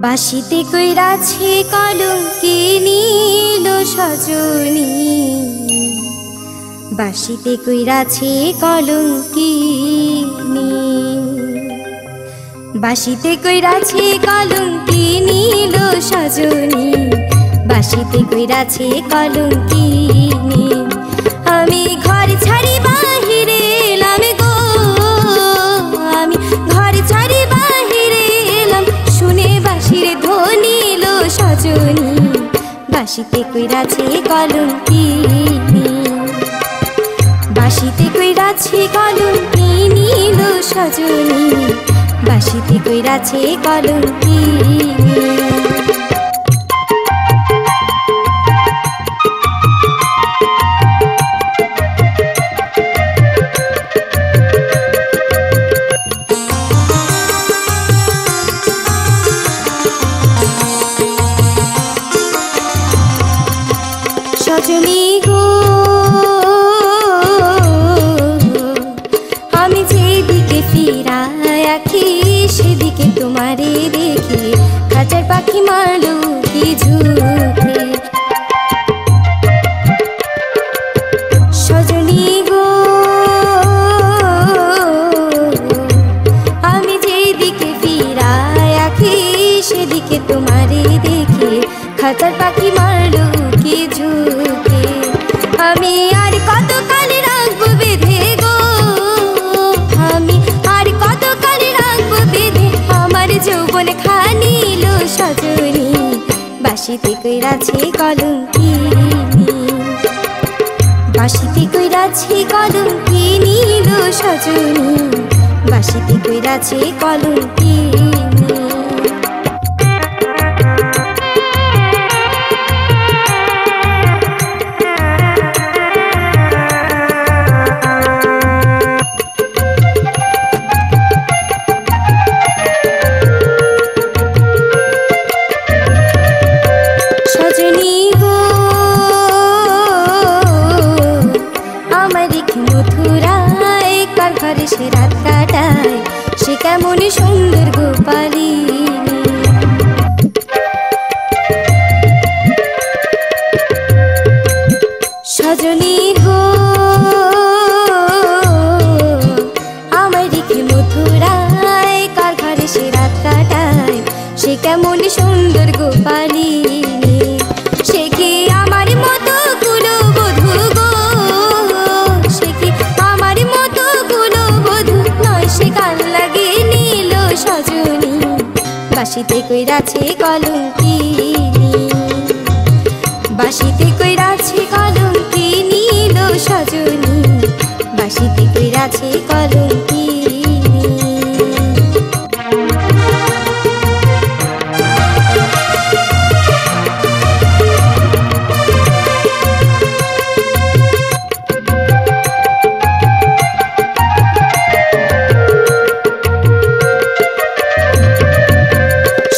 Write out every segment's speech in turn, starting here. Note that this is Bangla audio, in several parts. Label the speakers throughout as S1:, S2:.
S1: বাসিতে কইরাছে কলঙ্কি নীল সজনী। বাসিতে কইরাছে কলঙ্কি বাসিতে কইরাছে কলঙ্কি নীল সজনী। বাসিতে কইরাছে কলঙ্কি আমি ঘর বাসিতে কইরাছে কলঙ্কি বাসিতে কইরাছে কলঙ্কি নীল সজনী। বাসিতে কইরাছে কলঙ্কি সজনী গো। আমি যেদিকে ফিরায় আখি সেদিকে তোমারে দেখি। খাঁচার পাখি মারলো কি ঝুঁকে। সজনী গো, আমি যেদিকে ফিরায় আখি সেদিকে তোমারে দেখি। খাঁচার পাখি বাসিতে কইরাছে কলঙ্কি বাসিতে কইরাছে কলঙ্কি নীল সজনী। বাসিতে কইরাছে কলঙ্কি সজনী সে রাত কাটায়? সে কেমন সুন্দর গোপালিনী বাসিতে কইরাছে কলঙ্কিনী। বাসিতে কইরাছে কলঙ্কি নীল সজনী বাসিতে কইরাছে কলঙ্কি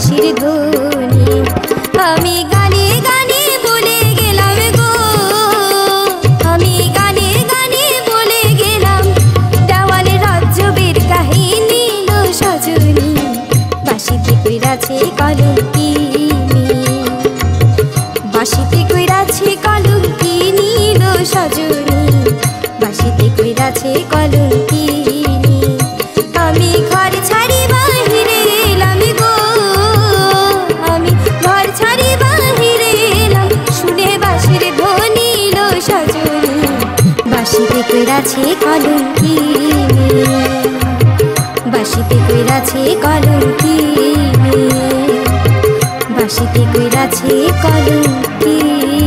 S1: বাসির ধ্বনি। আমি গানে গানে বলে গেলাম গো। আমি গানে গানে বলে গেলাম। দেওয়ালে রাজ্যবের কাহিনী লো সজনী। বাসিতে কইরাছে কলঙ্কিনী। বাসিতে কইরাছে কলঙ্কিনী লো সজনী। বাসিতে কইরাছে কলঙ্কিনী। কইরাছে কলঙ্কিনী বাসিতে কইরাছে কলঙ্কিনী বাসিতে কইরাছে কলঙ্কিনী